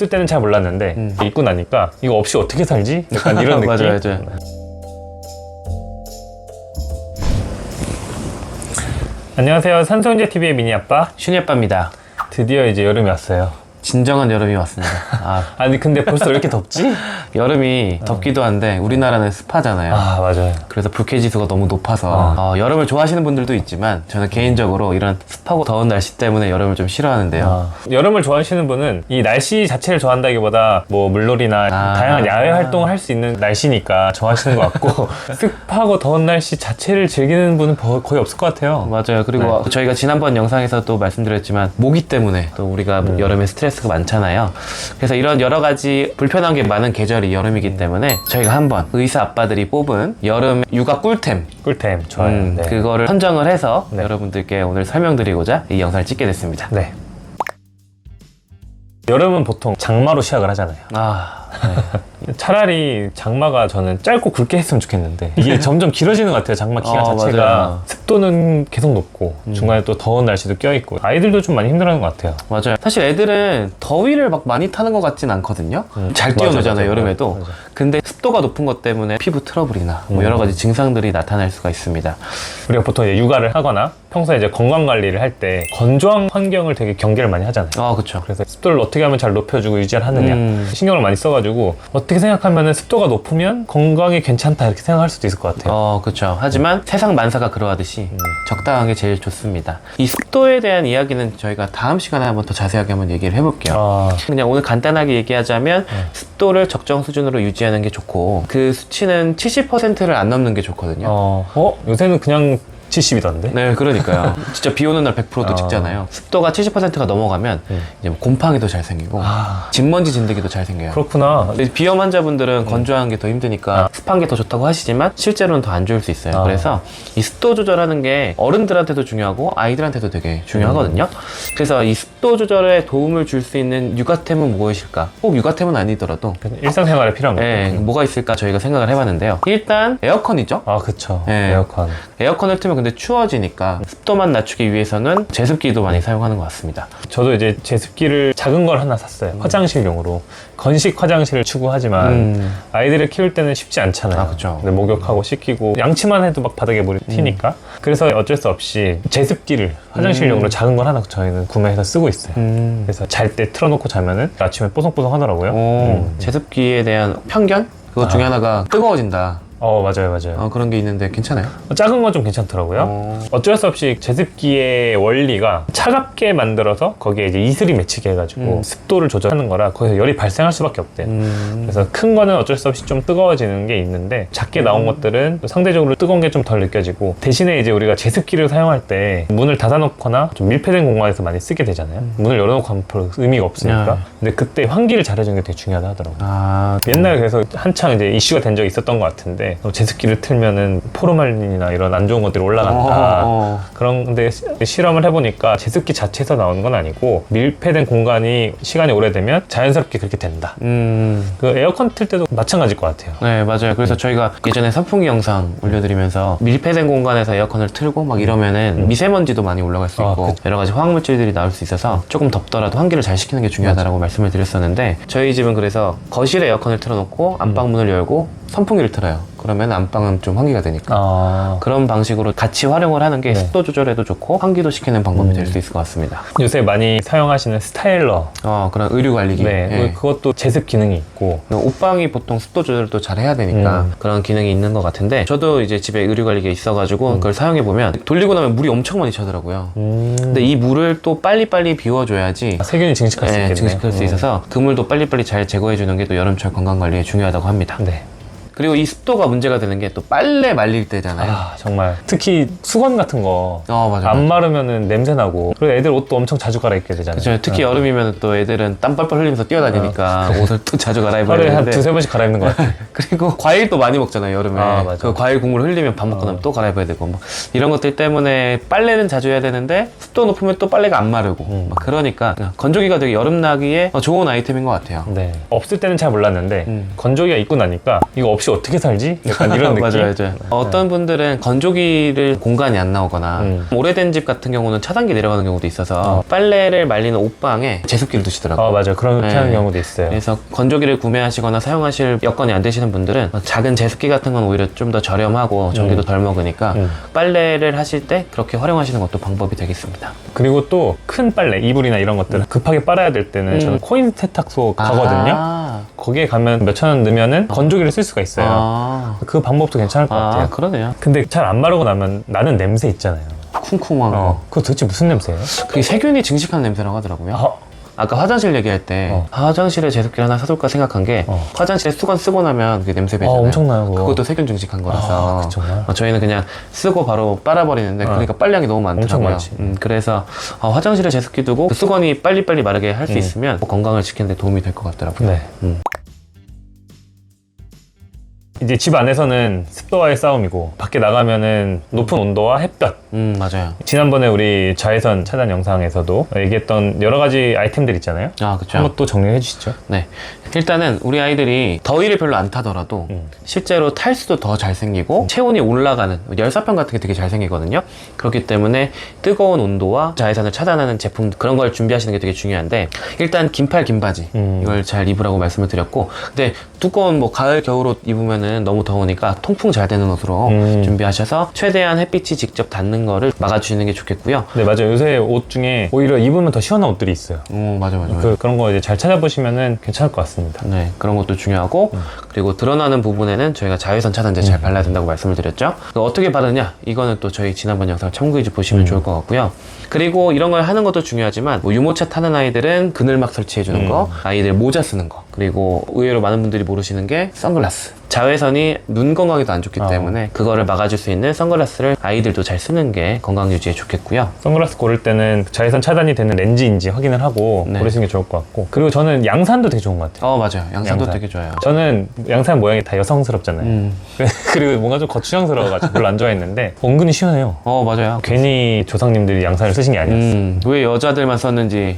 없을 때는 잘 몰랐는데 음. 입고 나니까 이거 없이 어떻게 살지? 약간 이런 느낌. 맞아요, 맞아요. 안녕하세요. 산소인재 TV의 미니 아빠. 슈니 아빠입니다. 드디어 이제 여름이 왔어요. 진정한 여름이 왔습니다. 아, 아니 근데 벌써 왜 이렇게 덥지? 여름이 덥기도 한데 우리나라는 습하잖아요. 아 맞아요. 그래서 불쾌 지수가 너무 높아서 어, 여름을 좋아하시는 분들도 있지만 저는 개인적으로 이런 습하고 더운 날씨 때문에 여름을 좀 싫어하는데요. 아, 여름을 좋아하시는 분은 이 날씨 자체를 좋아한다기보다 뭐 물놀이나 아. 다양한 야외 활동을 할 수 있는 날씨니까 좋아하시는 것 같고 습하고 더운 날씨 자체를 즐기는 분은 거- 거의 없을 것 같아요. 맞아요. 그리고 네. 저희가 지난번 영상에서 또 말씀드렸지만 모기 때문에 또 우리가 음. 여름에 스트레스 가 많잖아요. 그래서 이런 여러 가지 불편한 게 많은 계절이 여름이기 때문에 저희가 한번 의사 아빠들이 뽑은 여름 육아 꿀템 꿀템 좋아요. 음, 네. 그거를 선정을 해서 네. 여러분들께 오늘 설명드리고자 이 영상을 찍게 됐습니다. 네. 여름은 보통 장마로 시작을 하잖아요. 아, 차라리 장마가 저는 짧고 굵게 했으면 좋겠는데 이게 점점 길어지는 것 같아요. 장마 기간 어, 자체가 맞아요. 습도는 계속 높고 중간에 또 더운 날씨도 껴있고 아이들도 좀 많이 힘들어하는 것 같아요. 맞아요. 사실 애들은 더위를 막 많이 타는 것 같진 않거든요. 음, 잘 뛰어놀잖아요. 여름에도. 맞아. 근데 습도가 높은 것 때문에 피부 트러블이나 뭐 음. 여러 가지 증상들이 나타날 수가 있습니다. 우리가 보통 이제 육아를 하거나 평소에 이제 건강 관리를 할 때 건조한 환경을 되게 경계를 많이 하잖아요. 아, 그쵸. 그래서 습도를 어떻게 하면 잘 높여주고 유지를 하느냐 음. 신경을 많이 써가지고 어떻게 생각하면 습도가 높으면 건강이 괜찮다 이렇게 생각할 수도 있을 것 같아요. 어, 그쵸. 하지만 세상 만사가 그러하듯이 음. 적당한 게 제일 좋습니다. 이 습도에 대한 이야기는 저희가 다음 시간에 한번 더 자세하게 한번 얘기를 해볼게요. 아, 그냥 오늘 간단하게 얘기하자면 네. 습도를 적정 수준으로 유지하는 게 좋고 그 수치는 70%를 안 넘는 게 좋거든요. 어, 어? 요새는 그냥 70이던데? 네, 그러니까요. 진짜 비 오는 날 100%도 어. 찍잖아요. 습도가 70%가 넘어가면 음. 이제 뭐 곰팡이도 잘 생기고 아, 진먼지 진드기도 잘 생겨요. 그렇구나. 근데 비염 환자분들은 건조한 게 더 힘드니까 습한 게 더 좋다고 하시지만 실제로는 더 안 좋을 수 있어요. 아. 그래서 이 습도 조절하는 게 어른들한테도 중요하고 아이들한테도 되게 중요하거든요. 그래서 이 습도 조절에 도움을 줄 수 있는 육아템은 무엇일까? 꼭 육아템은 아니더라도 일상생활에 필요한 거. 네, 뭐가 있을까 저희가 생각을 해봤는데요. 일단 에어컨이죠. 아, 그쵸. 네. 에어컨. 에어컨을 틀면 근데 추워지니까 습도만 낮추기 위해서는 제습기도 많이 사용하는 것 같습니다. 저도 이제 제습기를 작은 걸 하나 샀어요. 화장실용으로. 건식 화장실을 추구하지만 음. 아이들을 키울 때는 쉽지 않잖아요. 아, 그쵸. 근데 목욕하고 씻기고 양치만 해도 막 바닥에 물이 튀니까. 그래서 어쩔 수 없이 제습기를 화장실용으로 작은 걸 하나 저희는 구매해서 쓰고 있어요. 음. 그래서 잘 때 틀어놓고 자면은 아침에 뽀송뽀송 하더라고요. 오, 음. 제습기에 대한 편견? 그것 중에 하나가 뜨거워진다. 어, 맞아요, 맞아요. 어, 그런 게 있는데 괜찮아요? 작은 건 좀 괜찮더라고요. 어. 어쩔 수 없이 제습기의 원리가 차갑게 만들어서 거기에 이제 이슬이 맺히게 해가지고 음. 습도를 조절하는 거라 거기서 열이 발생할 수밖에 없대요. 음. 그래서 큰 거는 어쩔 수 없이 좀 뜨거워지는 게 있는데 작게 나온 것들은 또 상대적으로 뜨거운 게 좀 덜 느껴지고 대신에 이제 우리가 제습기를 사용할 때 문을 닫아놓거나 좀 밀폐된 공간에서 많이 쓰게 되잖아요. 문을 열어놓고 하면 별로 의미가 없으니까. 야. 근데 그때 환기를 잘해주는 게 되게 중요하다 하더라고요. 아, 옛날에 그래서 한창 이제 이슈가 된 적이 있었던 것 같은데 어, 제습기를 틀면은 포르말린이나 이런 안 좋은 것들이 올라간다. 어, 어. 그런데 시- 실험을 해보니까 제습기 자체에서 나오는 건 아니고 밀폐된 공간이 시간이 오래되면 자연스럽게 그렇게 된다. 음. 그 에어컨 틀 때도 마찬가지일 것 같아요. 네, 맞아요. 그래서 저희가 예전에 선풍기 영상 올려드리면서 밀폐된 공간에서 에어컨을 틀고 막 이러면은 미세먼지도 많이 올라갈 수 아, 있고. 여러 가지 화학물질들이 나올 수 있어서 조금 덥더라도 환기를 잘 시키는 게 중요하다고 말씀을 드렸었는데 저희 집은 그래서 거실에 에어컨을 틀어놓고 안방 문을 열고 선풍기를 틀어요. 그러면 안방은 좀 환기가 되니까. 아, 그런 방식으로 같이 활용을 하는 게 네. 습도 조절에도 좋고 환기도 시키는 방법이 음. 될수 있을 것 같습니다. 요새 많이 사용하시는 스타일러. 어, 그런 의류 관리기. 네, 예. 그것도 제습 기능이 있고. 옷방이 보통 습도 조절을 또잘 해야 되니까 음. 그런 기능이 있는 것 같은데 저도 이제 집에 의류 관리기가 있어가지고 음. 그걸 사용해 보면 돌리고 나면 물이 엄청 많이 차더라고요. 음. 근데 이 물을 또 빨리빨리 비워줘야지 아, 세균이 증식할 수 예, 있겠네요. 증식할 수 음. 있어서 그 물도 빨리빨리 잘 제거해 주는 게 또 여름철 건강 관리에 중요하다고 합니다. 네. 그리고 이 습도가 문제가 되는 게 또 빨래 말릴 때잖아요. 아, 정말. 특히 수건 같은 거. 어 맞아. 안 마르면은 냄새 나고 그리고 애들 옷도 엄청 자주 갈아입게 되잖아요. 그쵸. 특히 여름이면 또 애들은 땀 뻘뻘 흘리면서 뛰어다니니까 옷을 또 자주 갈아입어야 하루에 한 되는데 두세 번씩 갈아입는 것 같아요. 그리고 과일도 많이 먹잖아요 여름에 아, 맞아. 그 과일 국물 흘리면 밥 먹고 나면 또 갈아입어야 되고 막 이런 것들 때문에 빨래는 자주 해야 되는데 습도 높으면 또 빨래가 안 마르고 음. 막 그러니까 건조기가 되게 여름 나기에 어, 좋은 아이템인 것 같아요 네. 없을 때는 잘 몰랐는데 음. 건조기가 있고 나니까 이거 없이 어떻게 살지? 약간 이런 느낌. 맞아요, 맞아요. 어떤 분들은 건조기를 공간이 안 나오거나 음. 오래된 집 같은 경우는 차단기 내려가는 경우도 있어서 빨래를 말리는 옷방에 제습기를 두시더라고요. 어, 맞아요. 그렇게 네. 하는 경우도 있어요. 그래서 건조기를 구매하시거나 사용하실 여건이 안 되시는 분들은 작은 제습기 같은 건 오히려 좀 더 저렴하고 전기도 덜 먹으니까 음. 빨래를 하실 때 그렇게 활용하시는 것도 방법이 되겠습니다. 그리고 또 큰 빨래, 이불이나 이런 것들은 급하게 빨아야 될 때는 음. 저는 코인 세탁소 가거든요. 아, 거기에 가면 몇천 원 넣으면은 건조기를 쓸 수가 있어요. 아, 그 방법도 괜찮을 것 아, 같아요. 그러네요. 근데 잘안 마르고 나면 나는 냄새 있잖아요. 쿵쿵하고. 어, 그거 도대체 무슨 냄새예요? 그게 세균이 증식하는 냄새라고 하더라고요. 아, 아까 화장실 얘기할 때 어. 화장실에 제습기를 하나 사둘까 생각한 게 어. 화장실에 수건 쓰고 나면 그 냄새 아, 배잖아요. 엄청나요. 그거. 그것도 세균 증식한 거라서 아, 정말. 어, 저희는 그냥 쓰고 바로 빨아버리는데 그러니까 빨량이 너무 엄청 많더라고요. 많지. 음, 그래서 어, 화장실에 제습기 두고 그 수건이 빨리빨리 마르게 할수 음. 있으면 뭐 건강을 지키는 데 도움이 될 것 같더라고요. 네. 음. 이제 집 안에서는 습도와의 싸움이고 밖에 나가면은 높은 온도와 햇볕. 음, 맞아요. 지난번에 우리 자외선 차단 영상에서도 얘기했던 여러 가지 아이템들 있잖아요. 아, 그렇죠. 한번 또 정리해 주시죠. 네. 일단은 우리 아이들이 더위를 별로 안 타더라도 음. 실제로 탈수도 더 잘 생기고 체온이 올라가는 열사병 같은 게 되게 잘 생기거든요. 그렇기 때문에 뜨거운 온도와 자외선을 차단하는 제품 그런 걸 준비하시는 게 되게 중요한데 일단 긴팔 긴바지 음. 이걸 잘 입으라고 말씀을 드렸고 근데 두꺼운 뭐 가을 겨울 옷 입으면은 너무 더우니까 통풍 잘 되는 옷으로 음. 준비하셔서 최대한 햇빛이 직접 닿는 거를 막아주시는 게 좋겠고요. 네, 맞아요. 요새 옷 중에 오히려 입으면 더 시원한 옷들이 있어요. 오 맞아 맞아. 맞아. 그, 그런 거 이제 잘 찾아보시면은 괜찮을 것 같습니다. 네, 그런 것도 중요하고 그리고 드러나는 부분에는 저희가 자외선 차단제 잘 발라야 된다고 말씀을 드렸죠. 어떻게 바르냐? 이거는 또 저희 지난번 영상 참고해 보시면 좋을 것 같고요. 그리고 이런 걸 하는 것도 중요하지만 뭐 유모차 타는 아이들은 그늘막 설치해 주는 거, 아이들 모자 쓰는 거, 그리고 의외로 많은 분들이 모르시는 게 선글라스. 자외선이 눈 건강에도 안 좋기 아. 때문에 그거를 막아줄 수 있는 선글라스를 아이들도 잘 쓰는 게 건강 유지에 좋겠고요. 선글라스 고를 때는 자외선 차단이 되는 렌즈인지 확인을 하고 네. 고르시는 게 좋을 것 같고 그리고 저는 양산도 되게 좋은 것 같아요. 어 맞아요. 양산도 양산. 되게 좋아요. 저는 양산 모양이 다 여성스럽잖아요. 음. 그리고 뭔가 좀 거추장스러워가지고 별로 안 좋아했는데 은근히 시원해요. 어 맞아요. 괜히 조상님들이 양산을 쓰신 게 아니었어요. 음, 왜 여자들만 썼는지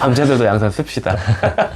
남자들도 양산 씁시다.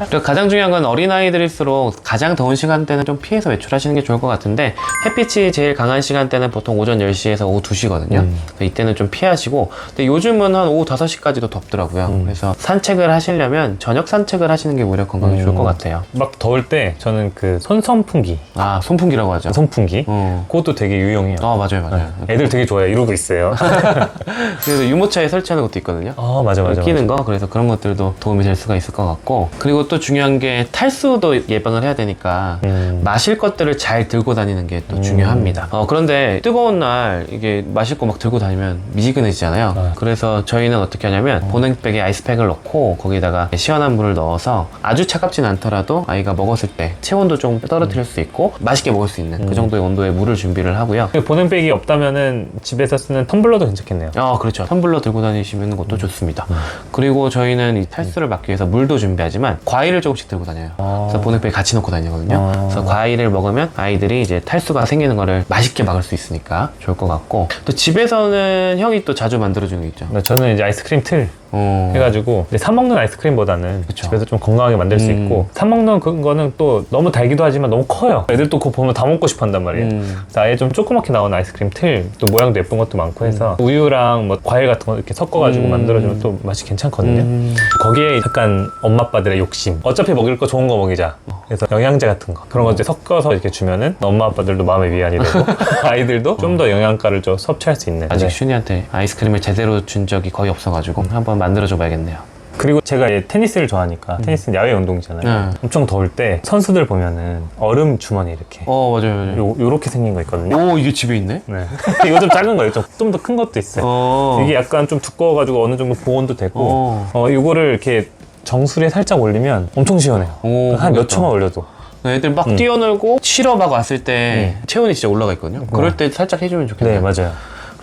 그리고 가장 중요한 건 어린아이들일수록 가장 더운 시간대는 좀 피해서 외출하시는 게 좋을 것 같은데 햇빛이 제일 강한 시간대는 보통 오전 10시에서 오후 2시거든요. 음. 이때는 좀 피하시고 근데 요즘은 한 오후 5시까지도 덥더라고요. 음. 그래서 산책을 하시려면 저녁 산책을 하시는 게 오히려 건강에 좋을 음. 것 같아요. 막 더울 때 저는 그 손선풍기, 아, 손풍기라고 하죠. 손풍기 어. 그것도 되게 유용해요. 아, 맞아요, 맞아요. 애들 되게 좋아해 이러고 있어요. 그래서 유모차에 설치하는 것도 있거든요. 아 맞아 맞아. 끼는 거 그래서 그런 것들도 도움이 될 수가 있을 것 같고 그리고 또 중요한 게 탈수도 예방을 해야 되니까 음. 마실 것들을 잘 들고 다니는 게 또 중요합니다. 어, 그런데 뜨거운 날 이게 마실 거 막 들고 다니면 미지근해지잖아요. 아. 그래서 저희는 어떻게 하냐면 보냉백에 아이스팩을 넣고 거기다가 시원한 물을 넣어서 아주 차갑진 않더라도 아이가 먹었을 때 체온도 좀 떨어뜨릴 수 있고 맛있게 먹을 수 있는 그 정도의 온도의 물을 준비를 하고요. 그 보냉백이 없다면은 집에서 쓰는 텀블러도 괜찮겠네요. 아, 그렇죠. 텀블러 들고 다니시는 것도 좋습니다. 그리고 저희는 이 탈수를 막기 위해서 물도 준비하지만 과일을 조금씩 들고 다녀요. 아. 그래서 보냉백에 같이 넣고 다니거든요. 아. 그래서 과일을 먹으면 아이들이 이제 탈수가 생기는 거를 맛있게 막을 수 있으니까 좋을 것 같고 또 집에서는 형이 또 자주 만들어주는 게 있죠. 네, 저는 이제 아이스크림 틀 어. 해가지고 이제 사 먹는 아이스크림보다는 그쵸. 집에서 좀 건강하게 만들 수 음. 있고 사 먹는 그- 거는 또 너무 달기도 하지만 너무 커요. 애들 또 그거 보면 다 먹고 싶어 한단 말이에요. 음. 그래서 아예 좀 조그맣게 나온 아이스크림 틀, 또 모양도 예쁜 것도 많고 해서 우유랑 뭐 과일 같은 거 이렇게 섞어가지고 음. 만들어주면 또 맛이 괜찮거든요. 음. 거기에 약간 엄마 아빠들의 욕심. 어차피 먹일 거 좋은 거 먹이자. 그래서 영양제 같은 거 그런 거 이제 섞어서 이렇게 주면은 엄마 아빠들도 마음의 위안이 되고 아이들도 좀 더 영양가를 좀 섭취할 수 있는. 아직 네. 슈니한테 아이스크림을 제대로 준 적이 거의 없어가지고 한번 만들어줘 봐야겠네요. 그리고 제가 이제 테니스를 좋아하니까 테니스는 야외 운동이잖아요. 네. 엄청 더울 때 선수들 보면은 얼음 주머니 이렇게 어 맞아요 맞아요. 요, 요렇게 생긴 거 있거든요. 오 이게 집에 있네? 네. 이거 좀 작은 거예요. 좀 더 큰 것도 있어요. 어. 이게 약간 좀 두꺼워가지고 어느 정도 보온도 되고 어. 어, 이거를 이렇게 정수리에 살짝 올리면 엄청 시원해요. 오, 한 몇 그러겠다. 초만 올려도. 애들 막 뛰어놀고 실어 막 왔을 때 체온이 진짜 올라가 있거든요. 그럴 때 살짝 해주면 좋겠네요. 네, 맞아요.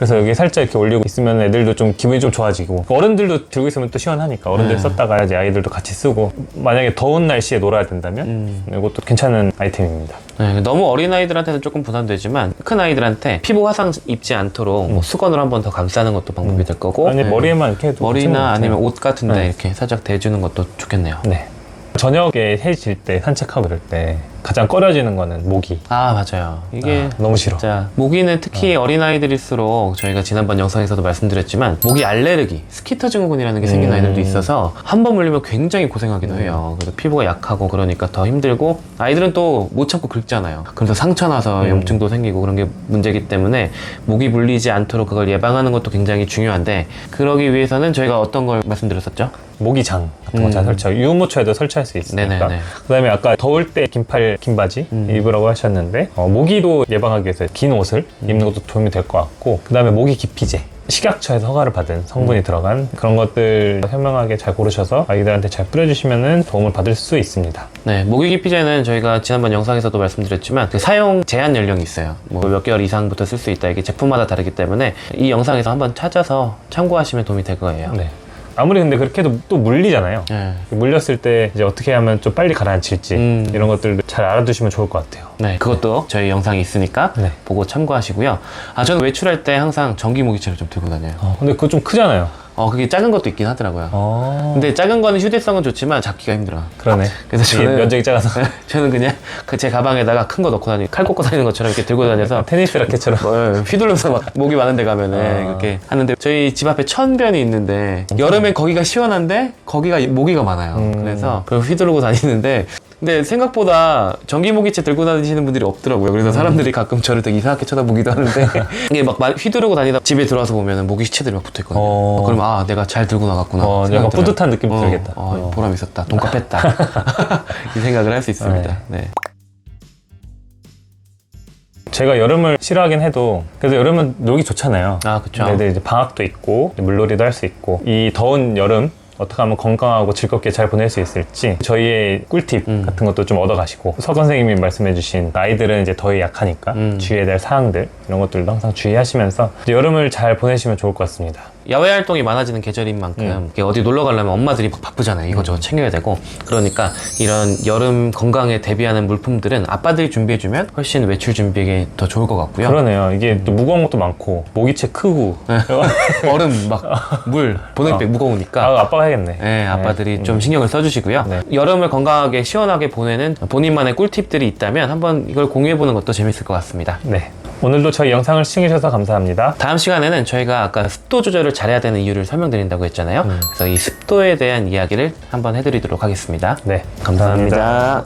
그래서 여기 살짝 이렇게 올리고 있으면 애들도 좀 기분이 좀 좋아지고 어른들도 들고 있으면 또 시원하니까 어른들 네. 썼다가 이제 아이들도 같이 쓰고 만약에 더운 날씨에 놀아야 된다면 음. 이것도 괜찮은 아이템입니다. 네, 너무 어린 아이들한테는 조금 부담되지만 큰 아이들한테 피부 화상 입지 않도록 뭐 수건으로 한 번 더 감싸는 것도 방법이 될 거고 아니 네. 머리에만 이렇게 해도 괜찮은 것 머리나 같아요. 아니면 옷 같은데 네. 이렇게 살짝 대주는 것도 좋겠네요. 네. 저녁에 해질 때 산책하고 이럴 때 가장 꺼려지는 거는 모기. 아 맞아요. 이게 아, 너무 싫어. 진짜 모기는 특히 어 린 아이들일수록 저희가 지난번 영상에서도 말씀드렸지만 모기 알레르기, 스키터 증후군이라는 게 생긴 음. 아이들도 있어서 한 번 물리면 굉장히 고생하기도 해요. 그래서 피부가 약하고 그러니까 더 힘들고 아이들은 또 못 참고 긁잖아요. 그래서 상처 나서 음. 염증도 생기고 그런 게 문제기 때문에 모기 물리지 않도록 그걸 예방하는 것도 굉장히 중요한데 그러기 위해서는 저희가 어떤 걸 말씀드렸었죠? 모기장 같은 거 음. 잘 설치하고 유모차에도 설치할 수 있으니까 네네네. 그다음에 아까 더울 때 긴팔 긴 바지 음. 입으라고 하셨는데 어, 모기도 예방하기 위해서 긴 옷을 음. 입는 것도 도움이 될 것 같고 그 다음에 모기 기피제 식약처에서 허가를 받은 성분이 음. 들어간 그런 것들 현명하게 잘 고르셔서 아이들한테 잘 뿌려주시면 도움을 받을 수 있습니다. 네, 모기 기 피제는 저희가 지난번 영상에서도 말씀드렸지만 그 사용 제한 연령이 있어요. 뭐 몇 개월 이상부터 쓸 수 있다. 이게 제품마다 다르기 때문에 이 영상에서 한번 찾아서 참고하시면 도움이 될 거예요. 네. 아무리 근데 그렇게 해도 또 물리잖아요. 네. 물렸을 때 이제 어떻게 하면 좀 빨리 가라앉힐지 음. 이런 것들도 잘 알아두시면 좋을 것 같아요. 네, 그것도 저희 영상이 있으니까 네. 보고 참고하시고요. 아, 저는 외출할 때 항상 전기 모기채를 좀 들고 다녀요. 어, 근데 그거 좀 크잖아요. 어, 그게 작은 것도 있긴 하더라고요. 어. 근데 작은 거는 휴대성은 좋지만 잡기가 힘들어. 그러네. 그래서 이게 저는- 면적이 작아서 저는 그냥 그 제 가방에다가 큰 거 넣고 다니, 칼 꽂고 다니는 것처럼 이렇게 들고 다녀서 테니스 라켓처럼. 뭐, 휘둘러서 막 목이 많은 데 가면은 아. 그렇게 하는데 저희 집 앞에 천변이 있는데 여름엔 거기가 시원한데 거기가 모기가 많아요. 음. 그래서 그걸 휘두르고 다니는데 근데 생각보다 전기 모기채 들고 다니시는 분들이 없더라고요. 그래서 사람들이 가끔 저를 되게 이상하게 쳐다보기도 하는데 이게 막 말- 휘두르고 다니다 집에 들어와서 보면은 모기채들이 막 붙어 있거든요. 어. 그러면 아 내가 잘 들고 나갔구나. 어, 약간 들어요. 뿌듯한 느낌 어, 들겠다. 어, 어. 보람 있었다. 돈값 했다. 이 생각을 할 수 있습니다. 네. 제가 여름을 싫어하긴 해도 그래도 여름은 놀기 좋잖아요. 아 그쵸. 애들 이제 방학도 있고 물놀이도 할 수 있고 이 더운 여름 어떻게 하면 건강하고 즐겁게 잘 보낼 수 있을지 저희의 꿀팁 음. 같은 것도 좀 얻어가시고 서 선생님이 말씀해주신 아이들은 이제 더위 약하니까 음. 주의해야 될 사항들 이런 것들도 항상 주의하시면서 여름을 잘 보내시면 좋을 것 같습니다. 야외 활동이 많아지는 계절인 만큼 음. 이렇게 어디 놀러 가려면 엄마들이 막 바쁘잖아요. 이것저것 챙겨야 되고. 그러니까 이런 여름 건강에 대비하는 물품들은 아빠들이 준비해주면 훨씬 외출 준비에 더 좋을 것 같고요. 그러네요. 이게 또 무거운 것도 많고 모기채 크고 얼음, 막 물, 보냉백 무거우니까. 아, 아빠가 해야겠네. 네, 아빠들이 좀 신경을 써주시고요. 네. 여름을 건강하게 시원하게 보내는 본인만의 꿀팁들이 있다면 한번 이걸 공유해보는 것도 재밌을 것 같습니다. 네. 오늘도 저희 영상을 시청해주셔서 감사합니다. 다음 시간에는 저희가 아까 습도 조절을 잘해야 되는 이유를 설명드린다고 했잖아요. 음. 그래서 이 습도에 대한 이야기를 한번 해드리도록 하겠습니다. 네. 감사합니다.